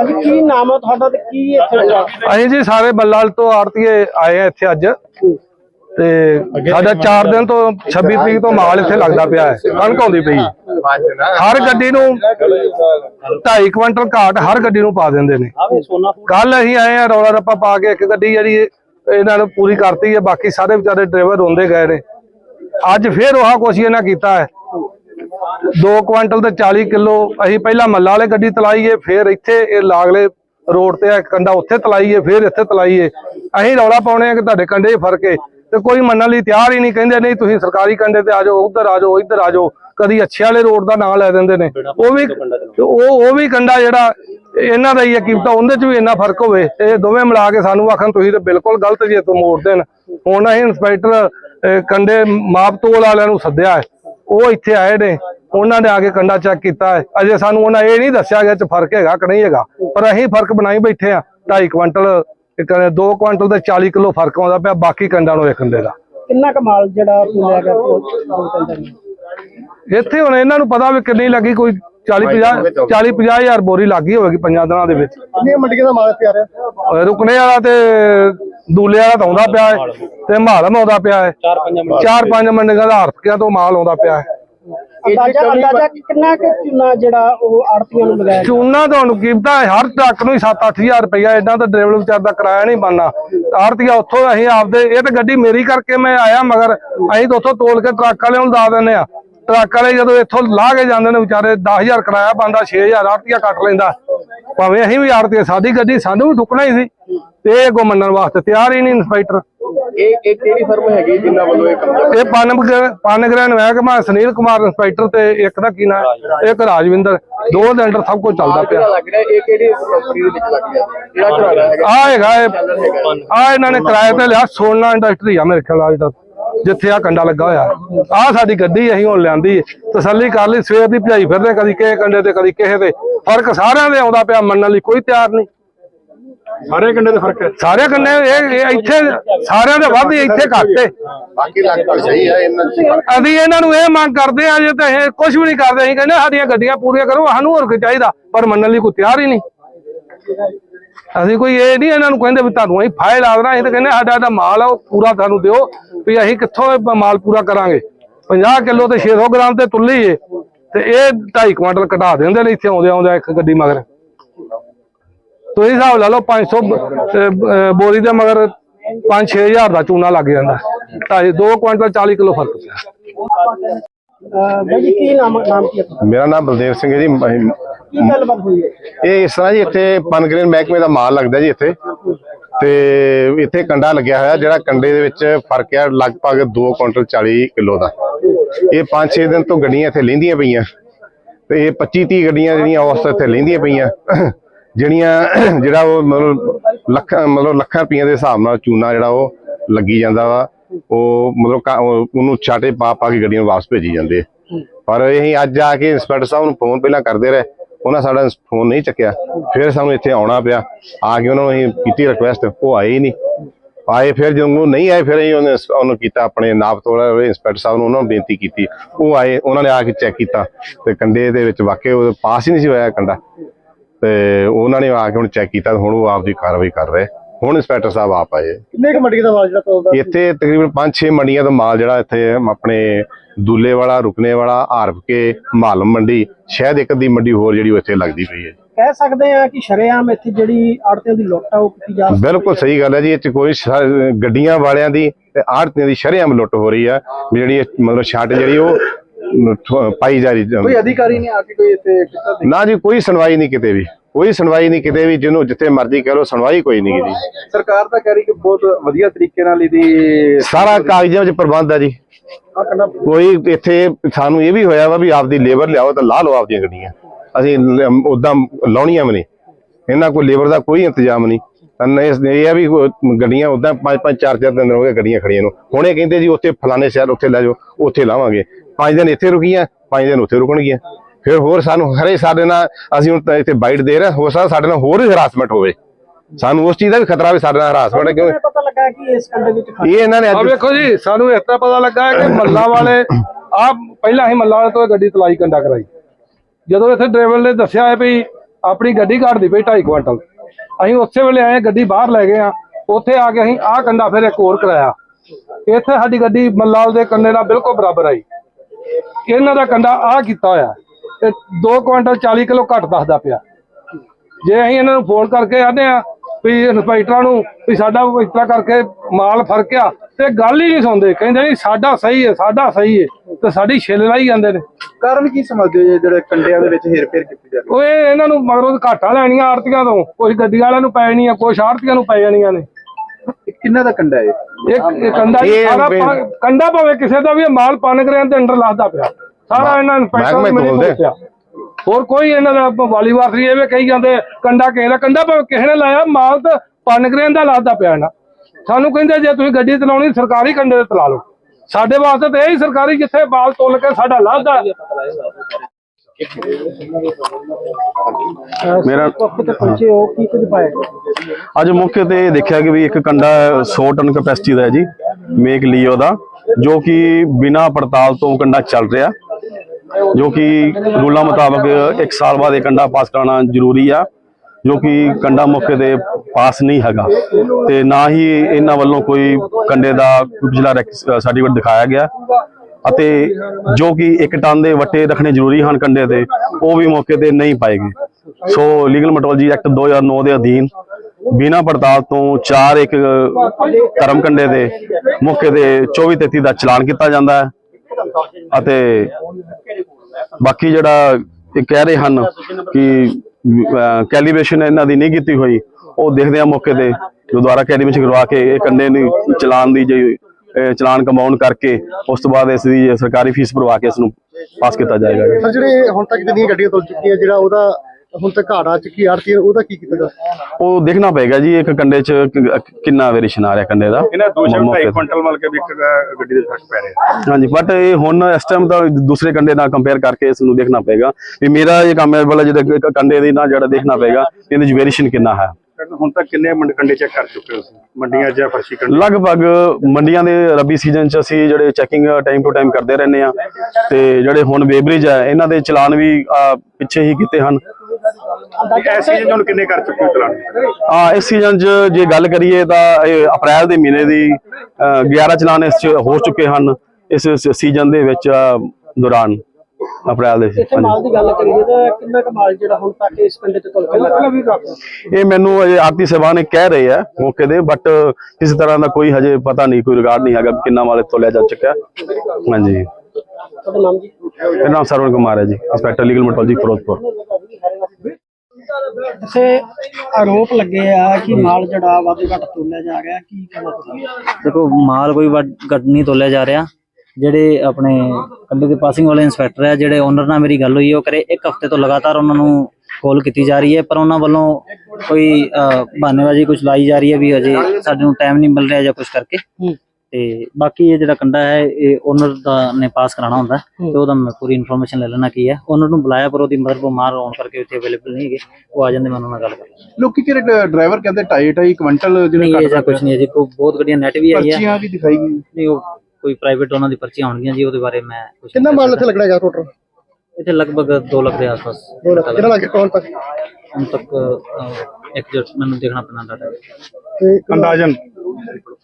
ਅੱਜ ਕੀ ਨਾਮ ਹੈ ਤੁਹਾਡਾ ਤੇ ਕੀ ਇੱਥੇ ਹੋਇਆ? ਅਸੀਂ ਜੀ ਸਾਰੇ ਬੱਲਾਲ ਤੋਂ ਆੜਤੀਏ ਆਏ ਆ ਇੱਥੇ ਅੱਜ। ਤੇ ਸਾਡਾ 4 ਦਿਨ ਤੋਂ 26 ਤਰੀਕ ਤੋਂ ਮਾਲ ਇੱਥੇ ਲੱਗਦਾ ਪਿਆ ਹੈ। ਕਣਕ ਆਉਂਦੀ ਪਈ। ਹਰ ਗੱਡੀ ਨੂੰ 2.5 ਕੁਇੰਟਲ ਘਾਟ ਹਰ ਗੱਡੀ ਨੂੰ ਪਾ ਦਿੰਦੇ ਨੇ। ਕੱਲ ਅਸੀਂ ਆਏ ਆ ਰੌਲਾ ਰੱਪਾ ਪਾ ਕੇ ਇੱਕ ਗੱਡੀ ਜਿਹੜੀ ਇਹਨਾਂ ਨੂੰ ਪੂਰੀ ਕਰਤੀ ਹੈ ਬਾਕੀ ਸਾਰੇ ਵਿਚਾਰੇ ਡਰਾਈਵਰ ਰੋਂਦੇ ਗਏ ਨੇ। ਅੱਜ ਫੇਰ ਉਹ ਕੁਛ ਇਹਨਾਂ ਕੀਤਾ ਹੈ। 2 ਕੁਇੰਟਲ ਤੇ 40 ਕਿਲੋ ਅਸੀਂ ਪਹਿਲਾਂ ਮੱਲਾ ਵਾਲੇ ਗੱਡੀ ਤਲਾਈਏ ਫੇਰ ਇੱਥੇ ਇਹ ਲਾਗਲੇ ਰੋਡ ਤੇ ਆ ਇੱਕ ਕੰਡਾ ਉੱਥੇ ਤਲਾਈਏ ਫਿਰ ਇੱਥੇ ਤਲਾਈਏ। ਅਸੀਂ ਰੌਲਾ ਪਾਉਣੇ ਆ ਕਿ ਤੁਹਾਡੇ ਕੰਡੇ ਫ਼ਰਕ ਹੈ ਤੇ ਕੋਈ ਮੰਨਣ ਲਈ ਤਿਆਰ ਹੀ ਨਹੀਂ ਕਹਿੰਦੇ ਨਹੀਂ ਤੁਸੀਂ ਸਰਕਾਰੀ ਕੰਡੇ ਤੇ ਆ ਜਾਓ ਉਧਰ ਆ ਜਾਓ ਇੱਧਰ ਆ ਜਾਓ ਕਦੀ ਅੱਛੇ ਵਾਲੇ ਰੋਡ ਦਾ ਨਾਂ ਲੈ ਦਿੰਦੇ ਨੇ। ਉਹ ਵੀ ਉਹ ਉਹ ਵੀ ਕੰਡਾ ਜਿਹੜਾ ਇਹਨਾਂ ਦਾ ਹੀ ਹੈ ਕੀਮਤਾਂ ਉਹਦੇ 'ਚ ਵੀ ਇੰਨਾ ਫ਼ਰਕ ਹੋਵੇ। ਇਹ ਦੋਵੇਂ ਮਿਲਾ ਕੇ ਸਾਨੂੰ ਆਖਣ ਤੁਸੀਂ ਤਾਂ ਬਿਲਕੁਲ ਗਲਤ ਜੇ ਤੋਂ ਮੋੜ ਦੇਣ। ਹੁਣ ਅਸੀਂ ਇੰਸਪੈਕਟਰ ਅਹ, ਕੰਡੇ ਮਾਪ ਤੋਲ ਵਾਲਿਆਂ ਨੂੰ ਸੱਦਿਆ ਹੈ। ਉਹ ਇੱਥੇ ਆਏ ਨੇ। ਉਹਨਾਂ ਨੇ ਆ ਕੇ ਕੰਡਾ ਚੈੱਕ ਕੀਤਾ ਹੈ। ਅਜੇ ਸਾਨੂੰ ਉਹਨਾਂ ਇਹ ਨਹੀਂ ਦੱਸਿਆ ਗਿਆ ਚ ਫ਼ਰਕ ਹੈਗਾ ਕਿ ਨਹੀਂ ਹੈਗਾ। ਪਰ ਅਸੀਂ ਫ਼ਰਕ ਬਣਾਈ ਬੈਠੇ ਆ 2.5 ਕੁਇੰਟਲ ਇੱਕ 2 ਕੁਇੰਟਲ ਤੇ 40 ਕਿਲੋ ਫ਼ਰਕ ਆਉਂਦਾ ਪਿਆ ਬਾਕੀ ਕੰਡਾਂ ਨੂੰ ਵੇਖਣ ਦੇ ਦਾ। ਕਿੰਨਾ ਕਮਾਲ ਜਿਹੜਾ ਲੈ ਗਿਆ? ਇੱਥੇ ਹੁਣ ਇਹਨਾਂ ਨੂੰ ਪਤਾ ਵੀ ਕਿੰਨੀ ਲੱਗੀ ਕੋਈ 40 50 40 50 ਹਜ਼ਾਰ ਬੋਰੀ ਲੱਗੀ ਹੋਵੇਗੀ ਪੰਜਾਂ ਦਿਨਾਂ ਦੇ ਵਿੱਚ। ਕਿੰਨੀਆਂ ਮੰਡੀਆਂ ਦਾ ਮਾਲ ਇੱਥੇ ਆ ਰਿਹਾ? ਰੁਕਣੇ ਵਾਲਾ ਤੇ ਦੂਲੇ ਵਾਲਾ ਤਾਂ ਆਉਂਦਾ ਪਿਆ ਹੈ ਤੇ ਮਾਲਮ ਆਉਂਦਾ ਪਿਆ ਹੈ। ਚਾਰ ਪੰਜ ਚਾਰ ਪੰਜ ਮੰਡੀਆਂ ਦਾ ਹਰਫਕਿਆਂ ਤੋਂ ਮਾਲ ਆਉਂਦਾ ਪਿਆ ਹੈ। ਅੰਦਾਜ਼ਾ ਅੰਦਾਜ਼ਾ ਕਿੰਨਾ ਕੁ ਚੂਨਾ ਜਿਹੜਾ ਉਹ ਆੜਤੀਆਂ ਨੂੰ ਲਗਾਇਆ ਚੂਨਾ ਤੁਹਾਨੂੰ ਕੀਮਤਾਂ ਹਰ ਟਰੱਕ ਨੂੰ ਹੀ 7-8000 ਰੁਪਇਆ ਐਡਾ ਤਾਂ ਡਰਾਈਵਰ ਵਿਚਾਰ ਦਾ ਕਿਰਾਇਆ ਨਹੀਂ ਬਣਨਾ। ਆਰਤੀਆ ਉੱਥੋਂ ਅਸੀਂ ਆਪਦੇ ਇਹ ਤਾਂ ਗੱਡੀ ਮੇਰੀ ਕਰਕੇ ਮੈਂ ਆਇਆ ਮਗਰ ਅਸੀਂ ਤਾਂ ਉੱਥੋਂ ਤੋਲ ਕੇ ਟਰੱਕ ਵਾਲਿਆਂ ਨੂੰ ਲਾ ਦਿੰਦੇ ਆ ਟਰੱਕ ਵਾਲੇ ਜਦੋਂ ਇੱਥੋਂ ਲਾਹ ਕੇ ਜਾਂਦੇ ਨੇ ਵਿਚਾਰੇ 10000 ਕਿਰਾਇਆ ਬਣਦਾ 6000 ਆਰਤੀਆ ਕੱਟ ਲੈਂਦਾ। ਭਾਵੇਂ ਅਸੀਂ ਵੀ ਆਰਤੀਆ ਸਾਡੀ ਗੱਡੀ ਸਾਨੂੰ ਵੀ ਠੁਕਣਾ ਹੀ ਸੀ ਤੇ ਇਹ ਅੱਗੋਂ ਮੰਨਣ ਵਾਸਤੇ ਤਿਆਰ ਹੀ ਨਹੀਂ ਇੰਸਪੈਕਟਰ ਇਹ ਇਹ ਕਿਹੜੀ ਫਰਮ ਹੈਗੀ ਜਿਨ੍ਹਾਂ ਵੱਲੋਂ ਇਹ ਕੰਮ ਇਹ ਪਨਗ੍ਰਹਿ ਪਨਗ੍ਰਹਿ ਮਹਿਕਮਾ ਸੁਨੀਲ ਕੁਮਾਰ ਇੰਸਪੈਕਟਰ ਤੇ ਇੱਕ ਦਾ ਕੀ ਨਾਮ ਇੱਕ ਰਾਜਵਿੰਦਰ। ਦੋ ਦੇ ਅੰਡਰ ਸਭ ਕੁਝ ਚੱਲਦਾ ਪਿਆ। ਲੱਗ ਰਿਹਾ? ਇਹ ਕਿਹੜੀ ਕੰਪਨੀ ਦੇ ਵਿੱਚ ਲੱਗ ਗਿਆ ਜਿਹੜਾ ਘਰਾਣਾ ਹੈਗਾ? ਆ ਹੈਗਾ ਆ ਇਹਨਾਂ ਨੇ ਕਿਰਾਏ ਤੇ ਲਿਆ ਸੋਨਾ ਇੰਡਸਟਰੀ ਆ ਮੇਰੇ ਖਿਆਲ ਅੱਜ ਤੱਕ ਜਿੱਥੇ ਆ ਕੰਡਾ ਲੱਗਾ ਹੋਇਆ। ਆ ਸਾਡੀ ਗੱਡੀ ਅਸੀਂ ਹੁਣ ਲਿਆਂਦੀ ਤਸੱਲੀ ਕਰ ਲਈ ਸਵੇਰ ਦੀ ਭਜਾਈ ਫਿਰਦੇ ਕਦੀ ਕਿਸੇ ਕੰਡੇ ਤੇ ਕਦੀ ਕਿਸੇ ਤੇ। ਫ਼ਰਕ ਸਾਰਿਆਂ ਦੇ ਆਉਂਦਾ ਪਿਆ ਮੰਨਣ ਲਈ ਕੋਈ ਤਿਆਰ ਨਹੀਂ। ਸਾਰੇ ਕੰਡੇ ਦੇ ਫ਼ਰਕ ਹੈ। ਸਾਰੇ ਕੰਡੇ ਇਹ ਇਹ ਇੱਥੇ ਸਾਰਿਆਂ ਦੇ ਵੱਧ ਹੀ ਇੱਥੇ ਘੱਟ ਏ ਬਾਕੀ ਲਗਭਗ ਸਹੀ ਹੈ ਇਹਨਾਂ ਦੀ ਅਸੀਂ ਇਹਨਾਂ ਨੂੰ ਇਹ ਮੰਗ ਕਰਦੇ ਆ ਜੇ ਤਾਂ ਇਹ ਕੁਝ ਵੀ ਨਹੀਂ ਕਰਦੇ। ਅਸੀਂ ਕਹਿੰਦੇ ਸਾਡੀਆਂ ਗੱਡੀਆਂ ਪੂਰੀਆਂ ਕਰੋ ਸਾਨੂੰ ਹੋਰ ਕੀ ਚਾਹੀਦਾ। ਪਰ ਮੰਨਣ ਲਈ ਕੋਈ ਤਿਆਰ ਹੀ ਨਹੀਂ। ਅਸੀਂ ਕੋਈ ਇਹ ਨਹੀਂ ਇਹਨਾਂ ਨੂੰ ਕਹਿੰਦੇ ਵੀ ਤੁਹਾਨੂੰ ਅਸੀਂ ਫਾਇਲ ਲਾ ਦੇਣਾ। ਅਸੀਂ ਤਾਂ ਕਹਿੰਦੇ ਸਾਡਾ ਜਿਹੜਾ ਮਾਲ ਆ ਉਹ ਪੂਰਾ ਤੁਹਾਨੂੰ ਦਿਓ ਵੀ ਅਸੀਂ ਕਿੱਥੋਂ ਇਹ ਮਾਲ ਪੂਰਾ ਕਰਾਂਗੇ। 50 ਕਿਲੋ ਤੇ 600 ਗ੍ਰਾਮ ਤੇ ਤੁੱਲੀ ਏ। ਤੇ ਇਹ 2.5 ਕੁਇੰਟਲ ਘਟਾ ਦਿੰਦੇ ਨੇ ਇੱਥੇ ਆਉਂਦੇ ਆਉਂਦੇ ਇੱਕ ਗੱਡੀ ਮਗਰ। ਤੁਸੀਂ ਹਿਸਾਬ ਲਾ ਲਓ 500 ਬ- ਅਹ ਬ- ਬੋਰੀ ਦੇ ਮਗਰ 5-6000 ਦਾ ਚੂਨਾ ਲੱਗ ਜਾਂਦਾ। ਢਾਈ 2 ਕੁਇੰਟਲ 40 ਕਿਲੋ ਫ਼ਰਕ ਪਿਆ। ਅਹ ਬਾਈ ਜੀ ਕੀ ਨਾਮ ਨਾਮ ਕੀ ਹੈ ਤੁਹਾਡਾ? ਮੇਰਾ ਨਾਮ ਬਲਦੇਵ ਸਿੰਘ ਹੈ ਜੀ। ਮ- ਕੀ ਗੱਲਬਾਤ ਹੋਈ ਹੈ? ਇਹ ਇਸ ਤਰ੍ਹਾਂ ਜੀ ਇੱਥੇ ਪਨਗ੍ਰੇਨ ਮਹਿਕਮੇ ਦਾ ਮਾਲ ਲੱਗਦਾ ਜੀ ਇੱਥੇ। ਤੇ ਇੱਥੇ ਕੰਡਾ ਲੱਗਿਆ ਹੋਇਆ ਜਿਹੜਾ ਕੰਡੇ ਦੇ ਵਿੱਚ ਫ਼ਰਕ ਹੈ ਲਗਭਗ 2 ਕੁਇੰਟਲ 40 ਕਿਲੋ ਦਾ। ਇਹ 5-6 ਦਿਨ ਤੋਂ ਗੱਡੀਆਂ ਇੱਥੇ ਲੈਂਦੀਆਂ ਪਈਆਂ। ਤੇ ਇਹ 25-30 ਗੱਡੀਆਂ ਜਿਹੜੀਆਂ ਉਸ ਤੋਂ ਇੱਥੇ ਲੈਂਦੀਆਂ ਪਈਆਂ। ਜਿਹੜੀਆਂ ਜਿਹੜਾ ਉਹ ਮਤਲਬ ਲੱਖਾਂ ਮਤਲਬ ਲੱਖਾਂ ਰੁਪਈਆ ਦੇ ਹਿਸਾਬ ਨਾਲ ਚੂਨਾ ਜਿਹੜਾ ਉਹ ਲੱਗੀ ਜਾਂਦਾ ਵਾ, ਉਹ ਮਤਲਬ ਉਹਨੂੰ ਛਾਟੇ ਪਾ ਪਾ ਕੇ ਗੱਡੀਆਂ ਵਾਪਸ ਭੇਜੀ ਜਾਂਦੇ ਆ। ਪਰ ਅਸੀਂ ਅੱਜ ਆ ਕੇ ਇੰਸਪੈਕਟਰ ਸਾਹਿਬ ਨੂੰ ਫੋਨ ਪਹਿਲਾਂ ਕਰਦੇ ਰਹੇ, ਉਹਨਾਂ ਸਾਡਾ ਫੋਨ ਨਹੀਂ ਚੱਕਿਆ। ਫਿਰ ਸਾਨੂੰ ਇੱਥੇ ਆਉਣਾ ਪਿਆ। ਆ ਕੇ ਉਹਨਾਂ ਨੂੰ ਅਸੀਂ ਕੀਤੀ ਰਿਕੁਐਸਟ ਉਹ ਆਏ ਹੀ ਨਹੀਂ। ਆਏ ਫਿਰ ਜਦੋਂ ਉਹ ਨਹੀਂ ਆਏ, ਫਿਰ ਅਸੀਂ ਉਹਨੂੰ ਕੀਤਾ ਆਪਣੇ ਨਾਪ ਤੋਲਾ ਇੰਸਪੈਕਟਰ ਸਾਹਿਬ ਨੂੰ ਉਹਨਾਂ ਨੂੰ ਬੇਨਤੀ ਕੀਤੀ। ਉਹ ਆਏ, ਉਹਨਾਂ ਨੇ ਆ ਕੇ ਚੈੱਕ ਕੀਤਾ। ਤੇ ਕੰਡੇ ਦੇ ਵਿੱਚ ਵਾਕਿਆ ਉਹ ਪਾਸ ਹੀ ਨਹੀਂ ਸੀ ਹੋਇਆ ਕੰਡਾ। ਤੇ ਉਹਨਾਂ ਨੇ ਆ ਕੇ ਹੁਣ ਚੈੱਕ ਕੀਤਾ ਹੁਣ ਉਹ ਆਪਦੀ ਕਾਰਵਾਈ ਕਰ ਰਹੇ। ਹੁਣ ਇੰਸਪੈਕਟਰ ਸਾਹਿਬ ਆਪ ਆਏ। ਕਿੰਨੇ ਕ ਮੰਡੀ ਦਾ ਮਾਲ ਜਿਹੜਾ ਤੋਲਦਾ ਇੱਥੇ ਤਕਰੀਬਨ 5-6 ਮੰਡੀਆਂ ਦਾ ਮਾਲ ਜਿਹੜਾ ਇੱਥੇ ਆਪਣੇ ਦੂਲੇ ਵਾਲਾ ਰੁਕਨੇ ਵਾਲਾ ਹਾਰਫ ਕੇ ਮਾਲਮ ਮੰਡੀ ਸ਼ਾਇਦ ਇੱਕ ਦੀ ਮੰਡੀ ਹੋਰ ਜਿਹੜੀ ਉਹ ਇੱਥੇ ਲੱਗਦੀ ਪਈ ਹੈ। ਕਹਿ ਸਕਦੇ ਆ ਕਿ ਸ਼ਰੇਆਮ ਇੱਥੇ ਜਿਹੜੀ ਆੜਤੀਆਂ ਦੀ ਲੁੱਟ ਆ ਉਹ ਕੀਤੀ ਜਾ ਬਿਲਕੁਲ ਸਹੀ ਗੱਲ ਹੈ ਜੀ 'ਚ ਕੋਈ ਗੱਡੀਆਂ ਵਾਲਿਆਂ ਦੀ ਤੇ ਆੜਤੀਆਂ ਦੀ ਸ਼ਰੇਆਮ ਲੁੱਟ ਹੋ ਰਹੀ ਆ ਜਿਹੜੀ ਮਤਲਬ ਛਾਟ ਜਿਹੜੀ ਉਹ ਪਾਈ ਜਾ ਰਹੀ ਕੋਈ ਅਧਿਕਾਰੀ ਨੇ ਆ ਕੇ ਕੋਈ ਇੱਥੇ ਕੀਤਾ ਨਾ ਜੀ ਕੋਈ ਸੁਣਵਾਈ ਨਹੀਂ ਕਿਤੇ ਵੀ। ਕੋਈ ਸੁਣਵਾਈ ਨਹੀਂ ਕਿਤੇ ਵੀ ਜਿਹਨੂੰ ਜਿੱਥੇ ਮਰਜ਼ੀ ਕਹਿ ਲਓ ਸੁਣਵਾਈ ਕੋਈ ਨਹੀਂ ਜੀ। ਸਰਕਾਰ ਤਾਂ ਕਹਿ ਰਹੀ ਕਿ ਬਹੁਤ ਵਧੀਆ ਤਰੀਕੇ ਨਾਲ ਇਹਦੀ ਸਾਰਾ ਕਾਗਜ਼ਾਂ 'ਚ ਪ੍ਰਬੰਧ ਆ ਜੀ। ਕੋਈ ਇੱਥੇ ਸਾਨੂੰ ਇਹ ਵੀ ਹੋਇਆ ਵਾ ਵੀ ਆਪਦੀ ਲੇਬਰ ਲਿਆਓ ਤਾਂ ਲਾ ਲਓ ਆਪਦੀਆਂ ਗੱਡੀਆਂ। ਅਸੀਂ ਉਦਾਂ ਲਾਉਣੀਆਂ ਵੀ ਨਹੀਂ। ਇਹਨਾਂ ਕੋਈ ਲੇਬਰ ਦਾ ਕੋਈ ਇੰਤਜ਼ਾਮ ਨਹੀਂ। ਤਾਂ ਇਸ ਇਹ ਆ ਵੀ ਗੱਡੀਆਂ ਉਦਾਂ ਪੰਜ ਪੰਜ ਚਾਰ ਚਾਰ ਦਿਨ ਹੋ ਗਏ ਗੱਡੀਆਂ ਖੜੀਆਂ ਨੂੰ। ਹੁਣੇ ਕਹਿੰਦੇ ਜੀ ਉੱਥੇ ਫਲਾਣੇ ਸ਼ਹਿਰ ਉੱਥੇ ਲੈ ਜਾਓ ਉੱਥੇ ਲਾਵਾਂਗੇ। ਪੰਜ ਦਿਨ ਇੱਥੇ ਰੁਕੀਆਂ ਪੰਜ ਦਿਨ ਉੱਥੇ ਰੁਕਣਗੀਆਂ। ਫਿਰ ਹੋਰ ਸਾਨੂੰ ਹਰੇ ਸਾਡੇ ਨਾਲ ਅਸੀਂ ਹੁਣ ਤਾਂ ਇੱਥੇ ਬਾਈਟ ਦੇ ਰਹੇ ਹਾਂ, ਹੋ ਸਕਦਾ ਸਾਡੇ ਨਾਲ ਹੋਰ ਹੀ ਹਰਾਸਮੈਂਟ ਹੋਵੇ। ਸਾਨੂੰ ਉਸ ਚੀਜ਼ ਦਾ ਵੀ ਖਤਰਾ ਵੀ ਸਾਡੇ ਨਾਲ ਹਰਾਸਮੈਂਟ ਹੈ ਕਿਉਂ ਕਿਵੇਂ ਪਤਾ ਲੱਗਾ ਕਿ ਇਸ ਕੰਡੇ ਵਿੱਚ ਇਹ ਇਹਨਾਂ ਨੇ ਆ ਅੱਜ ਵੇਖੋ ਜੀ ਸਾਨੂੰ ਇਸ ਤਰ੍ਹਾਂ ਪਤਾ ਲੱਗਾ ਹੈ ਕਿ ਮੱਲਾ ਵਾਲੇ ਆ ਪਹਿਲਾਂ ਅਸੀਂ ਮੱਲਾ ਵਾਲੇ ਤੋਂ ਗੱਡੀ ਤਲਾਈ ਕੰਡਾ ਕਰਾਈ। ਜਦੋਂ ਇੱਥੇ ਡਰਾਈਵਰ ਨੇ ਦੱਸਿਆ ਹੈ ਵੀ ਆਪਣੀ ਗੱਡੀ ਘੜਦੀ ਪਈ 2.5 ਕੁਇੰਟਲ ਅਸੀਂ ਉਸੇ ਵੇਲੇ ਆਏ ਗੱਡੀ ਬਾਹਰ ਲੈ ਗਏ ਆ ਉੱਥੇ ਆ ਕੇ ਅਸੀਂ ਆਹ ਕੰਡਾ ਫਿਰ ਇੱਕ ਹੋਰ ਕਰਾਇਆ। ਇੱਥੇ ਸਾਡੀ ਗੱਡੀ ਮੱਲਾਲ ਦੇ ਕੰਡੇ ਨਾਲ ਬਿਲਕੁਲ ਬਰਾਬਰ ਆਈ। ਇਹਨਾਂ ਦਾ ਕੰਡਾ ਆਹ ਕੀਤਾ ਹੋਇਆ। ਤੇ 2 ਕੁਇੰਟਲ 40 ਕਿਲੋ ਘੱਟ ਦੱਸਦਾ ਪਿਆ। ਜੇ ਅਸੀਂ ਇਹਨਾਂ ਨੂੰ ਫੋਨ ਕਰਕੇ ਆਦੇ ਆ ਵੀ ਇੰਸਪੈਕਟਰਾਂ ਨੂੰ ਵੀ ਸਾਡਾ ਇਸ ਤਰ੍ਹਾਂ ਕਰਕੇ ਮਾਲ ਫਰਕਿਆ ਤੇ ਗੱਲ ਹੀ ਨਹੀਂ ਸੁਣਦੇ। ਕਹਿੰਦੇ ਨਹੀਂ ਸਾਡਾ ਸਹੀ ਹੈ ਸਾਡਾ ਸਹੀ ਹੈ ਤੇ ਸਾਡੀ ਛਿੱਲ ਲਾਈ ਜਾਂਦੇ ਨੇ। ਕਾਰਨ ਕੀ ਸਮਝਦੇ ਹੋ ਜਿਹੜੇ ਕੰਡਿਆਂ ਦੇ ਵਿੱਚ ਹੇਰ-ਫੇਰ ਕੀਤੀ ਜਾ ਰਹੀ ਉਹ ਇਹ ਇਹਨਾਂ ਨੂੰ ਮਗਰੋਂ ਘਾਟਾਂ ਲੈਣੀਆਂ ਆੜਤੀਆਂ ਤੋਂ। ਕੁਝ ਗੱਡੀ ਵਾਲਿਆਂ ਨੂੰ ਪੈ ਜਾਣੀਆਂ ਕੁਝ ਆੜਤੀਆਂ ਨੂੰ ਪੈ ਜਾਣੀਆਂ ਨੇ। ਕਿੰਨਾ ਦਾ ਕੰਡਾ ਹੈ ਇਹ? ਕੰਡਾ ਸਾਰਾ ਕੰਡਾ ਭਾਵੇਂ ਕਿਸੇ ਦਾ ਵੀ ਹੈ, ਮਾਲ ਪਾਨ ਕਰਿਆਂ ਦੇ ਅੰਡਰ ਲਾਦਾ ਪਿਆ। ਸਾਰਾ ਇਹਨਾਂ ਇੰਸਪੈਕਟਰ ਮਹਿਕਮੇ ਮੇਰੇ ਕੋਲ ਤੋਲਦੇ। ਪਿਆ ਹੋਰ ਕੋਈ ਇਹਨਾਂ ਦਾ ਵਾਲੀਵਾਰ ਨਹੀਂ ਐਵੇਂ ਕਹੀ ਜਾਂਦੇ ਕੰਡਾ ਕਿਸੇ ਦਾ ਕੰਡਾ ਭਾਵੇਂ ਕਿਸੇ ਨੇ ਲਾਇਆ ਮਾਲ ਤਾਂ ਪਾਨ ਕਰਿਆਂ ਦਾ ਲਾਦਾ ਪਿਆ ਨਾ ਸਾਨੂੰ ਕਹਿੰਦੇ ਜੇ ਤੁਸੀਂ ਗੱਡੀ ਚਲਾਉਣੀ ਸਰਕਾਰੀ ਕੰਡੇ ਤੇ ਚਲਾ ਲਓ। ਸਾਡੇ ਵਾਸਤੇ ਤਾਂ ਇਹ ਹੀ ਸਰਕਾਰੀ ਜਿੱਥੇ ਮਾਲ ਤੋਲ ਕੇ ਸਾਡਾ ਲਾਦਾ ਮੇਰਾ ਵਕਤ ਤੇ ਪਹੁੰਚੇ ਹੋ ਕੀ ਕੁਝ ਪਾਇਆ ਅੱਜ ਮੌਕੇ ਤੇ ਦੇਖਿਆ ਕਿ ਵੀ ਇੱਕ ਕੰਡਾ 100 ਟਨ ਕਪੈਸਿਟੀ ਦਾ ਹੈ ਜੀ ਮੇਕ ਲੀਓ ਦਾ ਜੋ ਕਿ ਬਿਨਾ ਪੜਤਾਲ ਤੋਂ ਕੰਡਾ ਚੱਲ ਰਿਹਾ ਜੋ ਕਿ ਰੂਲਾਂ ਮੁਤਾਬਕ 1 ਸਾਲ ਬਾਅਦ ਇਹ ਕੰਡਾ ਪਾਸ ਕਰਾਉਣਾ ਜ਼ਰੂਰੀ ਆ ਜੋ ਕਿ ਕੰਡਾ ਮੌਕੇ ਤੇ ਪਾਸ ਨਹੀਂ ਹੈਗਾ ਤੇ ਨਾ ਹੀ ਇਹਨਾਂ ਵੱਲੋਂ ਕੋਈ ਕੰਡੇ ਦਾ ਪਿਛਲਾ ਸਰਟੀਫਿਕੇਟ ਦਿਖਾਇਆ ਗਿਆ ਅਤੇ ਜੋ ਕਿ 1 ਟਨ ਦੇ ਵੱਟੇ ਰੱਖਣੇ ਜ਼ਰੂਰੀ ਹਨ ਕੰਡੇ ਤੇ, ਉਹ ਵੀ ਮੌਕੇ ਤੇ ਨਹੀਂ ਪਾਏਗੀ ਸੋ ਲੀਗਲ ਮੈਟਰੋਲੋਜੀ ਐਕਟ 2009 ਦੇ ਅਧੀਨ ਬਿਨਾ ਪੜਤਾਲ ਤੋਂ ਚਾਰ ਇੱਕ ਧਰਮ ਕੰਡੇ ਦੇ ਮੌਕੇ ਤੇ 24 33 ਦਾ ਚਲਾਨ ਕੀਤਾ ਜਾਂਦਾ ਹੈ। ਅਤੇ ਬਾਕੀ ਜਿਹੜਾ ਇਹ ਕਹਿ ਰਹੇ ਹਨ ਕਿ ਕੈਲੀਬ੍ਰੇਸ਼ਨ ਇਹਨਾਂ ਦੀ ਨਹੀਂ ਕੀਤੀ ਹੋਈ, ਉਹ ਦੇਖਦੇ ਆ ਮੌਕੇ ਤੇ ਜੋ ਦੁਬਾਰਾ ਕੈਲੀਬ੍ਰੇਸ਼ਨ ਕਰਵਾ ਕੇ ਇਹ ਕੰਡੇ ਨੂੰ ਚਲਾਨ ਦੀ ਜਿਹੜੀ ਚਲਾਨ ਕਮਾਉਣ ਕਰਕੇ ਉਸ ਤੋਂ ਬਾਅਦ ਇਸ ਦੀ ਸਰਕਾਰੀ ਫੀਸ ਭਰਵਾ ਕੇ ਇਸ ਨੂੰ ਪਾਸ ਕੀਤਾ ਜਾਏਗਾ। ਸਰ ਜਿਹੜੇ ਹੁਣ ਤੱਕ ਜਿੰਨੀਆਂ ਗੱਡੀਆਂ ਤੁਲ ਚੁੱਕੀਆਂ ਜਿਹੜਾ ਉਹਦਾ ਹੁਣ ਤੱਕ ਘਾੜਾ ਚੱਕੀ ਆਰਤੀ ਉਹਦਾ ਕੀ ਕੀਤਾ ਜਾ ਉਹ ਦੇਖਣਾ ਪਏਗਾ ਜੀ ਇੱਕ ਕੰਡੇ 'ਚ ਕਿੰਨਾ ਵੇਰੀਏਸ਼ਨ ਆ ਰਿਹਾ ਕੰਡੇ ਦਾ। ਇਹਨਾਂ ਤੇ। ਕੁਇੰਟਲ ਮਲ ਕੇ ਵੀ ਇੱਕ ਗੱਡੀ ਦੇ ਫ਼ਰਕ ਪੈ ਰਿਹਾ ਹਾਂਜੀ ਬਟ ਇਹ ਹੁਣ ਇਸ ਟਾਈਮ ਤਾਂ ਦੂਸਰੇ ਕੰਡੇ ਨਾਲ ਕੰਪੇਅਰ ਕਰਕੇ ਇਸ ਨੂੰ ਦੇਖਣਾ ਪਏਗਾ। ਵੀ ਮੇਰਾ ਇਹ ਕੰਮ ਹੈ ਵਾਲਾ ਜਿਹੜਾ ਇੱਕ ਕੰਡੇ ਦੀ ਨਾਲ ਜਿਹੜਾ ਦੇਖਣਾ ਪਏਗਾ ਇਹਦੇ ਚ ਵੇਰੀਏਸ਼ਨ ਕਿੰਨਾ ਹੈ। ਹੁਣ ਤੱਕ ਕਿੰਨੇ ਮੰਡ ਕੰਡੇ ਚੈੱਕ ਕਰ ਚੁੱਕੇ ਹੋ ਤੁਸੀਂ? ਮੰਡੀਆਂ ਜਾਂ ਫਰਸ਼ੀ ਕੰਡੇ? ਲਗਭਗ ਮੰਡੀਆਂ ਦੇ ਰੱਬੀ ਸੀਜ਼ਨ ਚ ਅਸੀਂ ਜਿਹੜੇ ਚੈਕਿੰਗ ਟਾਈਮ ਟੂ ਟਾਈਮ ਕਰਦੇ ਰਹਿੰਦੇ ਆ ਤੇ ਜਿਹੜੇ ਹੁਣ ਵੇਬ੍ਰਿਜ ਹੈ ਇਹਨਾਂ ਦੇ ਚਲਾਨ ਵੀ ਅਹ, ਪਿੱਛੇ ਹੀ ਕੀਤੇ ਹਨ। ਐਸੀ ਸੀਜ਼ਨ ਹੁਣ ਕਿੰਨੇ ਕਰ ਚੁੱਕੇ ਹੋ ਚਲਾਨ? ਆ ਇਸ ਸੀਜ਼ਨ 'ਚ ਜੇ ਗੱਲ ਕਰੀਏ ਤਾਂ ਇਹ ਅਪ੍ਰੈਲ ਦੇ ਮਹੀਨੇ ਦੀ ਅ, 11 ਚਲਾਨ ਇਸ 'ਚ ਹੋ ਚੁੱਕੇ ਹਨ ਇਸ ਸੀਜ਼ਨ ਦੇ ਵਿੱਚ ਅ, ਦੌਰਾਨ। ਅਪ੍ਰੈਲ ਦੇ ਇੱਥੇ ਮਾਲ ਦੀ ਗੱਲ ਕਰੀਏ ਤਾਂ ਕਿੰਨਾ ਕੁ ਮਾਲ ਜਿਹੜਾ ਹੁਣ ਤੱਕ ਇਸ ਪਿੰਡ ਤੇ ਤੁਲ ਕੇ ਲੱਗਾ ਇਹ ਮੈਨੂੰ ਅਜੇ ਆਰਤੀ ਸਭਾ ਨੇ ਕਹਿ ਰਹੇ ਆ ਮੌਕੇ ਦੇ ਬਟ ਕਿਸੇ ਤਰ੍ਹਾਂ ਦਾ ਕੋਈ ਹਜੇ ਪਤਾ ਨਹੀਂ ਕੋਈ ਰਿਕਾਰਡ ਨਹੀਂ ਹੈਗਾ ਕਿੰਨਾ ਮਾਲ ਤੋਲਿਆ ਜਾ ਚੁੱਕਾ ਹੈ। ਹਾਂਜੀ। ਤੁਹਾਡਾ ਨਾਮ ਜੀ? ਮੇਰਾ ਨਾਮ ਸਰਵਣ ਕੁਮਾਰ ਹੈ ji inspector legal metrology Firozpur. ਇੱਥੇ ਆਰੋਪ ਲੱਗੇ ਆ ਕਿ ਮਾਲ ਜਿਹੜਾ ਵੱਧ ਘੱਟ ਤੋਲਿਆ ਜਾ ਰਿਹਾ ਕੀ ਕਹਿਣਾ ਤੁਸੀਂ ਦੇਖੋ ਮਾਲ ਕੋਈ ਵੱਡ ਘੱਟ ਨਹੀਂ ਤੋਲਿਆ ਜਾ ਰਿਹਾ। ਜਿਹੜੇ ਆਪਣੇ ਕੰਡੇ ਦੇ ਪਾਸਿੰਗ ਵਾਲੇ ਇੰਸਪੈਕਟਰ ਹੈ ਜਿਹੜੇ ਓਨਰ ਨਾਲ ਮੇਰੀ ਗੱਲ ਹੋਈ ਹੈ, ਉਹ ਕਰੇ ਇੱਕ ਹਫ਼ਤੇ ਤੋਂ ਲਗਾਤਾਰ ਉਹਨਾਂ ਨੂੰ ਕਾਲ ਕੀਤੀ ਜਾ ਰਹੀ ਹੈ ਪਰ ਉਹਨਾਂ ਵੱਲੋਂ ਕੋਈ ਬਹਾਨੇਬਾਜ਼ੀ ਕੁਝ ਲਾਈ ਜਾ ਰਹੀ ਹੈ ਵੀ ਅਜੇ ਸਾਡੇ ਨੂੰ ਟਾਈਮ ਨਹੀਂ ਮਿਲ ਰਿਹਾ ਜਾਂ ਕੁਝ ਕਰਕੇ। ਤੇ ਬਾਕੀ ਇਹ ਜਿਹੜਾ ਕੰਡਾ ਹੈ ਇਹ ਓਨਰ ਦਾ ਨੇ ਪਾਸ ਕਰਾਉਣਾ ਹੁੰਦਾ ਤੇ ਉਹਦਾ ਮੈਂ ਪੂਰੀ ਇਨਫੋਰਮੇਸ਼ਨ ਲੈ ਲੈਣਾ ਕੀ ਹੈ। ਓਨਰ ਨੂੰ ਬੁਲਾਇਆ ਪਰ ਉਹਦੀ ਮਦਰ ਬਿਮਾਰ ਹੋਣ ਕਰਕੇ ਉੱਥੇ ਅਵੇਲੇਬਲ ਨਹੀਂ ਹੈਗੇ। ਉਹ ਆ ਜਾਂਦੇ ਮੈਂ ਉਹਨਾਂ ਨਾਲ ਗੱਲ ਕਰਾਂਗਾ ਲੋਕੀ ਕਿਹੜੇ ਡਰਾਈਵਰ ਕਹਿੰਦੇ ਢਾਈ ਢਾਈ ਕੁਇੰਟਲ ਜਿਹੜੇ ਨਹੀਂ ਇਹ ਜਾਂ ਘੱਟ ਕੁਝ ਨਹੀਂ ਹੈ ਜੀ ਕੋਈ ਬਹੁਤ ਗੱਡੀਆਂ ਨੈਟ ਵੀ ਆਈ ਹੈ ਪਰਚੀਆਂ ਵੀ ਦਿਖਾਈ ਗਈ ਨਹੀਂ ਉਹ ਕੋਈ ਪ੍ਰਾਈਵੇਟ ਉਹਨਾਂ ਦੀ ਪਰਚੀਆਂ ਹੋਣਗੀਆਂ ਜੀ ਉਹਦੇ ਬਾਰੇ ਮੈਂ ਕੁਝ ਕਿੰਨਾ ਮਾਲ ਇੱਥੇ ਲੱਗਣਾ ਹੈਗਾ ਟੋਟਲ ਇੱਥੇ ਲਗਭਗ 2 ਲੱਖ ਦੇ ਆਸ-ਪਾਸ ਕਿੰਨਾ ਲੱਗੇ ਕੌਣ ਤੱਕ ਹੁਣ ਤੱਕ ਇੱਕ ਜਟ ਮੈਨੂੰ ਦੇਖਣਾ ਪੈਣਾ ਡਾਟਾ ਤੇ ਅੰਦਾਜ਼ਨ?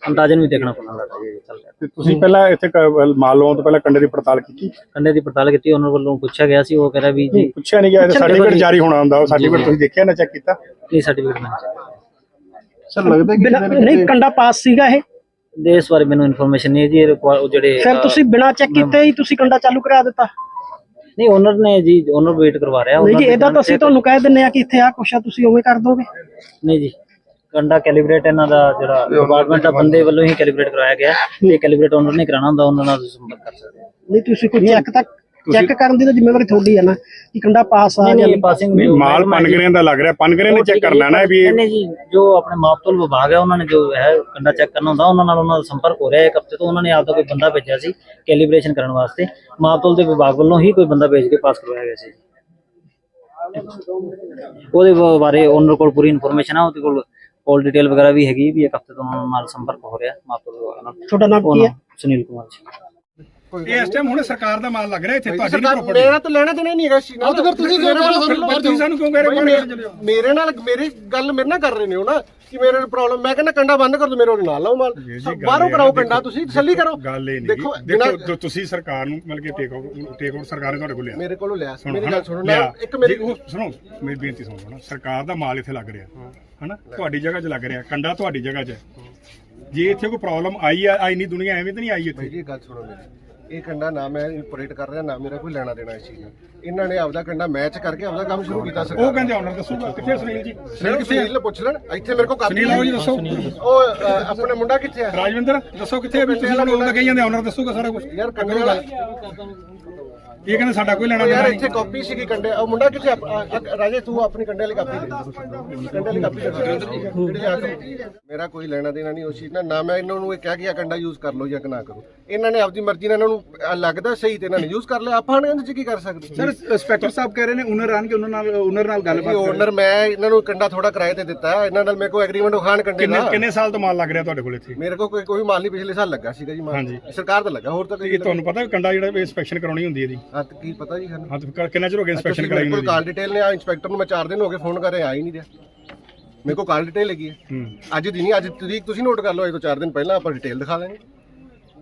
ਅੰਦਾਜ਼ਨ ਵੀ ਦੇਖਣਾ ਪੈਣਾ ਡਾਟਾ ਜੀ ਚੱਲ ਰਿਹਾ। ਤੇ ਤੁਸੀਂ ਪਹਿਲਾਂ ਇੱਥੇ ਕ- ਮਾਲ ਲਾਉਣ ਤੋਂ ਪਹਿਲਾਂ ਕੰਡੇ ਦੀ ਪੜਤਾਲ ਕੀਤੀ? ਕੰਡੇ ਦੀ ਪੜਤਾਲ ਕੀਤੀ ਉਹਨਾਂ ਵੱਲੋਂ ਪੁੱਛਿਆ ਗਿਆ ਸੀ ਉਹ ਕਹਿ ਰਿਹਾ ਵੀ ਜੀ ਪੁੱਛਿਆ ਨਹੀਂ ਗਿਆ ਸਰਟੀਫਿਕੇਟ ਜਾਰੀ ਹੋਣਾ ਹੁੰਦਾ ਉਹ ਸਰਟੀਫਿਕੇਟ ਤੁਸੀਂ ਦੇਖਿਆ ਨਾ ਚੈੱਕ ਕੀਤਾ? ਨਹੀਂ ਸਰਟੀਫਿਕੇਟ ਮੈਂ ਸਰ ਲੱਗਦਾ ਕਿ ਨਹੀਂ ਕੰਡਾ ਪਾਸ ਸੀਗਾ ਇਹ। ਦੇ ਇਸ ਬਾਰੇ ਮੈਨੂੰ ਇਨਫੋਰਮੇਸ਼ਨ ਨਹੀਂ ਹੈ ਜੀ ਇਹ ਰਿਕੁਆ- ਉਹ ਜਿਹੜੇ ਅਹ, ਤੁਸੀਂ ਬਿਨਾਂ ਚੈੱਕ ਕੀਤੇ ਹੀ ਤੁਸੀਂ ਕੰਡਾ ਚਾਲੂ ਕਰਾ ਦਿੱਤਾ? ਨਹੀਂ ਓਨਰ ਨੇ ਜੀ ਓਨਰ ਵੇਟ ਕਰਵਾ ਰਿਹਾ ਨਹੀਂ owner ਜੀ ਇਹਦਾ ਤਾਂ ਅਸੀਂ ਤੁਹਾਨੂੰ ਕਹਿ ਦਿੰਨੇ ਆ ਕਿ ਇੱਥੇ ਆ ਕੁਛ ਆ ਤੁਸੀਂ ਉਵੇਂ ਕਰ ਦੋਗੇ। ਨਹੀਂ ਜੀ ਕੰਡਾ ਕੈਲੀਬ੍ਰੇਟ ਇਹਨਾਂ ਦਾ ਜਿਹੜਾ ਡਿਪਾਰਟਮੈਂਟ ਦਾ ਬੰਦੇ ਵੱਲੋਂ ਹੀ ਕੈਲੀਬ੍ਰੇਟ ਕਰਾਇਆ ਗਿਆ। ਇਹ ਕੈਲੀਬ੍ਰੇਟ ਓਨਰ ਨੇ ਕਰਾਉਣਾ ਹੁੰਦਾ ਉਹਨਾਂ ਨਾਲ ਤੁਸੀਂ ਸੰਪਰਕ ਕਰ ਸਕਦੇ ਹੋ। ਨਹੀਂ ਤੁਸੀਂ ਕੋਈ ਚੈੱਕ ਤੱਕ ਚੈੱਕ ਕਰਨ ਦੀ ਤਾਂ ਜ਼ਿੰਮੇਵਾਰੀ ਤੁਹਾਡੀ ਹੈ ਨਾ ਕਿ ਕੰਡਾ ਪਾਸ ਆ ਜਾਂ ਨਹੀਂ। ਨਹੀਂ ਪਾਸਿੰਗ ਮਾਲ ਪਨਗਰਿਆਂ ਦਾ ਲੱਗ ਰਿਹਾ ਪਨਗਰਿਆਂ ਨੇ ਚੈੱਕ ਕਰ ਲੈਣਾ ਵੀ ਇਹ ਨਹੀਂ ਜੀ ਜੋ ਆਪਣੇ ਮਾਪਤੋਲ ਵਿਭਾਗ ਹੈ ਉਹਨਾਂ ਨੇ ਜੋ ਹੈ ਕੰਡਾ ਚੈੱਕ ਕਰਨਾ ਹੁੰਦਾ ਉਹਨਾਂ ਨਾਲ ਉਹਨਾਂ ਦਾ ਸੰਪਰਕ ਹੋ ਰਿਹਾ ਹੈ। ਇੱਕ ਹਫ਼ਤੇ ਤੋਂ ਉਹਨਾਂ ਨੇ ਆਪਦਾ ਕੋਈ ਬੰਦਾ ਭੇਜਿਆ ਸੀ ਕੈਲੀਬ੍ਰੇਸ਼ਨ ਕਰਨ ਵਾਸਤੇ। ਮਾਪਤੋਲ ਦੇ ਵਿਭਾਗ ਵੱਲੋਂ ਹੀ ਕੋਈ ਬੰਦਾ ਭੇਜ ਕੇ ਪਾਸ ਕਰਵਾਇਆ ਗਿਆ ਸੀ। ਉਹਦੇ ਬਾਰੇ ਉਹਨਾਂ ਕੋਲ ਪੂਰੀ ਇਨਫੋਰਮੇਸ਼ਨ ਹੈ ਉਹਦੇ ਕੋਲ ਕੋਲ ਡਿਟੇਲ ਵਗੈਰਾ ਵੀ ਹੈਗੀ ਵੀ ਇੱਕ ਹਫ਼ਤੇ ਤੋਂ ਉਹਨਾਂ ਨਾਲ ਸੰਪਰਕ ਹੋ ਰਿਹਾ ਮਾਪਤੋਲ ਵਿਭਾਗ ਨਾਲ। ਤੁਹਾਡਾ ਨਾਮ ਕੀ ਹੈ? ਸੁਨੀਲ ਕੁਮਾਰ ਜੀ। ਇਸ ਟਾਈਮ ਹੁਣ ਸਰਕਾਰ ਦਾ ਮਾਲ ਲੱਗ ਰਿਹਾ ਇੱਥੇ ਤੁਹਾਡੀ ਨਹੀਂ ਸਰਕਾਰ property। ਮੇਰਾ ਤਾਂ ਲੈਣਾ ਦੇਣਾ ਹੀ ਨਹੀਂ ਹੈਗਾ ਇਸ ਚੀਜ਼ ਨਾਲ। ਤਾਂ ਫਿਰ ਤੁਸੀਂ ਕਿਉਂ ਕਹਿ ਰਹੇ ਹੋ ਸਾਨੂੰ ਬਾਹਰ ਤੁਸੀਂ ਸਾਨੂੰ ਕਿਉਂ ਕਹਿ ਰਹੇ ਹੋ? ਭਾਈ, ਬਾਹਰ ਮੇ- ਚਲੇ ਜਾਓ? ਮੇਰੇ ਨਾਲ ਮੇਰੀ ਗੱਲ ਮੇਰੇ ਨਾਲ ਕਰ ਰਹੇ ਨੇ ਹੋ ਨਾ ਕਿ ਮੇਰੇ ਪ੍ਰੋਬਲਮ ਮੈਂ ਕਹਿੰਦਾ ਕੰਡਾ ਬੰਦ ਕਰ ਦੋ ਮੇਰੇ ਉਹਦੇ ਨਾਲ ਲਾਓ ਮਾਲ। ਜੀ, ਗੱਲ ਬਾਹਰੋਂ ਇਹ ਆ, ਕਰਾਓ ਦੇਖੋ, ਕੰਡਾ ਤੁਸੀਂ ਤਸੱਲੀ ਕਰੋ। ਗੱਲ ਇਹ ਨਹੀਂ। ਦੇਖੋ ਦੇਖੋ ਬਿਨਾਂ ਦੇਖੋ ਤੁਸੀਂ ਸਰਕਾਰ ਨੂੰ ਮਤਲਬ ਕਿ ਟੇਕ ਆਊਟ ਟੇਕ ਆਊਟ ਸਰਕਾਰ ਨੇ ਤੁਹਾਡੇ ਕੋਲ ਲਿਆ। ਮੇਰੇ ਕੋਲੋਂ ਲਿਆ। ਸੁਣੋ, ਮੇਰੀ ਹਨਾ? ਗੱਲ ਸੁਣੋ। ਨਾ ਇੱਕ ਮੇਰੀ ਉਹ ਸੁਣੋ ਮੇਰੀ ਬੇਨਤੀ ਸੁਣੋ ਨਾ ਸਰਕਾਰ ਦਾ ਮਾਲ ਇੱਥੇ ਲੱਗ ਰਿਹਾ। ਹਨਾ? ਤੁਹਾਡੀ ਜਗ੍ਹਾ 'ਚ ਲੱਗ ਰਿਹਾ। ਕੰਡਾ ਤੁਹਾਡੀ ਜਗ੍ਹਾ 'ਚ ਹੈ। ਜੇ ਇੱਥੇ ਕੋਈ ਪ੍ਰੋਬਲਮ ਆਈ ਆ ਆਈ ਨਹੀਂ ਦੁਨੀਆ ਐਵੇਂ ਤਾਂ ਨਹੀਂ ਆਈ ਇੱਥੇ? ਜੀ ਗੱਲ ਸੁਣੋ ਮੇਰੀ। ਇਹ ਕੰਡਾ ਨਾ ਮੈਂ ਇੰਪੋਰੇਟ ਕਰ ਰਿਹਾ ਨਾ ਮੇਰਾ ਕੋਈ ਲੈਣਾ ਦੇਣਾ ਇਸ ਚੀਜ਼ ਨਾਲ ਇਹਨਾਂ ਨੇ ਆਪਦਾ ਕੰਡਾ ਮੈਚ ਕਰਕੇ ਆਪਦਾ ਕੰਮ ਸ਼ੁਰੂ ਕੀਤਾ ਸਰਕਾਰ ਉਹ ਕਹਿੰਦੇ ਆਨਰ ਦੱਸੂਗਾ। ਕਿੱਥੇ ਸੁਨੀਲ ਜੀ? ਸੁਨੀਲ ਕਿੱਥੇ ਸੁਨੀਲ ਨੂੰ ਪੁੱਛ ਲੈਣ। ਇੱਥੇ ਮੇਰੇ ਕੋਲ ਕਾਪੀ ਸੁਨੀਲ ਜੀ ਦੱਸੋ। ਉਹ ਆਪਣਾ ਮੁੰਡਾ ਕਿੱਥੇ ਆ ਰਾਜਵਿੰਦਰ ਦੱਸੋ ਕਿੱਥੇ ਤੁਸੀਂ ਉਹਨੂੰ ਤਾਂ ਕਹੀ ਜਾਂਦੇ ਆਨਰ ਦੱਸੂਗਾ ਸਾਰਾ ਕੁਝ ਯਾਰ ਕੰਡੇ ਇਹ ਕਹਿੰਦੇ ਸਾਡਾ ਕੋਈ ਲੈਣਾ ਦੇਣਾ ਯਾਰ ਨਹੀਂ ਇੱਥੇ ਕਾਪੀ ਸੀਗੀ ਕੰਡੇ ਉਹ ਮੁੰਡਾ ਕਿੱਥੇ ਆ? ਆ, ਆ, ਰਾਜੇ ਤੂੰ ਆਪਣੀ ਕੰਡੇ ਵਾਲੀ ਕਾਪੀ ਦੇ। ਕੰਡੇ ਵਾਲੀ ਕਾਪੀ ਦੇ। ਜਿਹੜੀ ਆ ਕੇ- ਮੇਰਾ ਕੋਈ ਲੈਣਾ ਦੇਣਾ ਨਹੀਂ ਉਸ ਚੀਜ਼ ਨਾਲ ਨਾ ਮੈਂ ਇਹਨਾਂ ਨੂੰ ਇਹ ਕਹਿ ਗਿਆ ਕੰਡਾ ਯੂਜ਼ ਕਰ ਲਓ ਜਾਂ ਕਿ ਨਾ ਕਰੋ। ਇਹਨਾਂ ਨੇ ਆਪਦੀ ਮਰਜ਼ੀ ਨਾਲ ਇਹਨਾਂ ਨੂੰ ਅ, ਲੱਗਦਾ ਸਹੀ ਤੇ ਇਹਨਾਂ ਨੇ ਯੂਜ਼ ਕਰ ਲਿਆ। ਆਪਾਂ ਇਹਦੇ ਚ ਕੀ ਕਰ ਸਕਦੇ? ਸਰ ਇੰਸਪੈਕਟਰ ਸਾਹਿਬ ਕਹਿ ਰਹੇ ਨੇ ਓਨਰ ਆਣ ਕੇ ਉਹਨਾਂ ਨਾਲ ਓਨਰ ਨਾਲ ਜੀ ਗੱਲਬਾਤ ਕਰੋ। ਓਨਰ ਮੈਂ ਇਹਨਾਂ ਨੂੰ ਕੰਡਾ ਥੋੜਾ ਕਿਰਾਏ ਤੇ ਦਿੱਤਾ। ਹੈ। ਇਹਨਾਂ ਨਾਲ ਮੇਰੇ ਕੋਲ ਐਗਰੀਮੈਂਟ ਉਖਾਣ ਕੰਡੇ ਕਿੰਨੇ ਦਾ। ਕਿੰਨੇ ਸਾਲ ਤੋਂ ਮਾਲ ਲੱਗ ਰਿਹਾ ਤੁਹਾਡੇ ਕੋਲ ਇੱਥੇ? ਮੇਰੇ ਕੋਲ ਕੋਈ ਕੋਈ ਮਾਲ ਨਹੀਂ ਪਿਛਲੇ ਸਾਲ ਲੱਗਾ ਸੀਗਾ ਜੀ ਮਾਲ। ਸਰਕਾਰ ਦਾ ਲੱਗਾ ਹੋਰ ਤਾਂ ਕੋਈ ਇਹ ਤੁਹਾਨੂੰ ਪਤਾ ਕੰਡਾ ਜਿਹੜਾ ਇਨਸਪੈਕਸ਼ਨ ਕਰਾਉਣੀ ਹੁੰਦੀ ਹੈ ਇਹਦੀ ਹਾਂ ਤੇ ਕੀ ਪਤਾ ਜੀ ਸਾਨੂੰ? ਹਾਂ ਤੇ ਕਿੰਨਾ ਚਿਰ ਹੋ ਗਿਆ ਇਨਸਪੈਕਸ਼ਨ ਕਰਾਈ ਹੁੰਦੀ ਕਾਲ ਡਿਟੇਲ ਨੇ ਆ ਇੰਸਪੈਕਟਰ ਨੂੰ ਮੈਂ 4 ਦਿਨ ਹੋ ਗਏ ਫੋਨ ਕਰ ਰਿਹਾ ਆ ਹੀ ਨਹੀਂ ਰਿਹਾ। ਮੇਰੇ ਕੋਲ ਕਾਲ ਡਿਟੇਲ ਹੈ। ਹੂੰ। ਅੱਜ ਦੀ ਨਹੀਂ ਅੱਜ ਤਰੀਕ ਤੁਸੀਂ ਨੋਟ ਕਰ ਲਓ ਇਹ ਤੋਂ 4 ਦਿਨ ਪਹਿਲਾਂ ਆਪਾਂ ਡਿਟੇਲ ਦਿਖਾ ਦਾਂਗੇ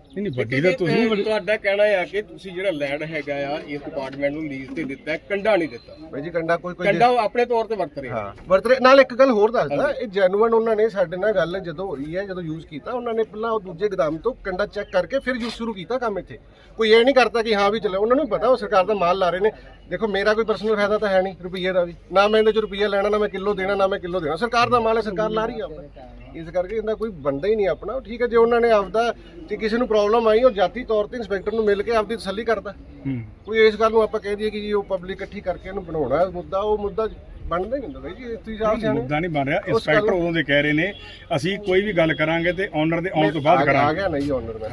ਨਹੀਂ ਨਹੀਂ ਵੱਡੀ ਤਾਂ ਤੁਸੀਂ ਤੁਹਾਡਾ ਕਹਿਣਾ ਹੈ ਕਿ ਤੁਸੀਂ ਜਿਹੜਾ ਲੈਂਡ ਹੈਗਾ ਆ ਇਸ ਡਿਪਾਰਟਮੈਂਟ ਨੂੰ ਲੀਜ਼ ਤੇ ਦਿੱਤਾ ਹੈ ਕੰਡਾ ਨਹੀਂ ਦਿੱਤਾ। ਭਾਈ ਜੀ ਕੰਡਾ ਕੋਈ ਕੋਈ ਕੰਡਾ ਉਹ ਆਪਣੇ ਤੌਰ ਤੇ ਵਰਤ ਰਿਹਾ। ਹਾਂ ਵਰਤਰੇ ਨਾਲ ਇੱਕ ਗੱਲ ਹੋਰ ਦੱਸਦਾ ਇਹ ਜੈਨੂਅਨ ਉਹਨਾਂ ਨੇ ਸਾਡੇ ਨਾਲ ਗੱਲ ਜਦੋਂ ਹੋ ਰਹੀ ਹੈ ਜਦੋਂ ਯੂਜ਼ ਕੀਤਾ ਉਹਨਾਂ ਨੇ ਪਹਿਲਾਂ ਉਹ ਦੂਜੇ ਗਦਾਮ ਤੋਂ ਕੰਡਾ ਚੈੱਕ ਕਰਕੇ ਫਿਰ ਯੂਜ਼ ਸ਼ੁਰੂ ਕੀਤਾ ਕੰਮ ਇੱਥੇ। ਕੋਈ ਇਹ ਨਹੀਂ ਕਰਤਾ ਕਿ ਹਾਂ ਵੀ ਚਲੋ ਉਹਨਾਂ ਨੂੰ ਪਤਾ ਉਹ ਸਰਕਾਰ ਦਾ ਮਾਲ ਲਾ ਰਹੇ ਨੇ। ਦੇਖੋ ਮੇਰਾ ਕੋਈ ਪਰਸਨਲ ਫਾਇਦਾ ਤਾਂ ਹੈ ਨਹੀਂ ਰੁਪਈਏ ਦਾ ਵੀ। ਨਾ ਮੈਂ ਇਹਦੇ ਚ ਰੁਪਈਆ ਲੈਣਾ ਨਾ ਮੈਂ ਕਿਲੋ ਦੇਣਾ ਨਾ ਮੈਂ ਕਿਲੋ ਦੇਣਾ। ਸਰਕਾਰ ਦਾ ਮਾਲ ਹੈ ਸਰਕਾਰ ਲਾ ਰਹੀ ਹੈ ਆਪਣਾ ਇਸ ਕਰਕੇ ਇਹਦਾ ਕੋਈ ਬੰਦਾ ਹੀ ਨਹੀਂ ਆਪਣਾ। ਠੀਕ ਹੈ ਜੇ ਉਹਨਾਂ ਨੇ ਆਪਦਾ ਤੇ ਕਿਸੇ ਨੂੰ ਪ੍ਰੋਬਲਮ ਆਈ ਉਹ ਜਾਤੀ ਤੌਰ ਤੇ ਇੰਸਪੈਕਟਰ ਨੂੰ ਮਿਲ ਕੇ ਆਪਦੀ ਤਸੱਲੀ ਕਰਦਾ। ਕੋਈ ਇਸ ਗੱਲ ਨੂੰ ਆਪਾਂ ਕਹਿ ਦਈਏ ਕਿ ਜੀ ਉਹ ਪਬਲਿਕ ਇਕੱਠੀ ਕਰਕੇ ਇਹਨੂੰ ਬਣਾਉਣਾ ਹੈ ਮੁੱਦਾ ਉਹ ਮੁੱਦਾ ਬਣਦਾ ਹੀ ਨਹੀਂ ਹੁੰਦਾ ਬਾਈ ਜੀ ਤੁਸੀਂ ਆਪ ਸਿਆਣੇ। ਮੁੱਦਾ ਨਹੀਂ ਬਣ ਰਿਹਾ। ਇੰਸਪੈਕਟਰ ਉਦੋਂ ਦੇ ਕਹਿ ਰਹੇ ਨੇ ਅਸੀਂ ਕੋਈ ਵੀ ਗੱਲ ਕਰਾਂਗੇ ਤੇ ਓਨਰ ਦੇ ਆਉਣ ਤੋਂ ਬਾਅਦ ਗਿਆ- ਆ ਕਰਾਂਗੇ। ਗਿਆ ਨਹੀਂ ਓਨਰ ਮੈਂ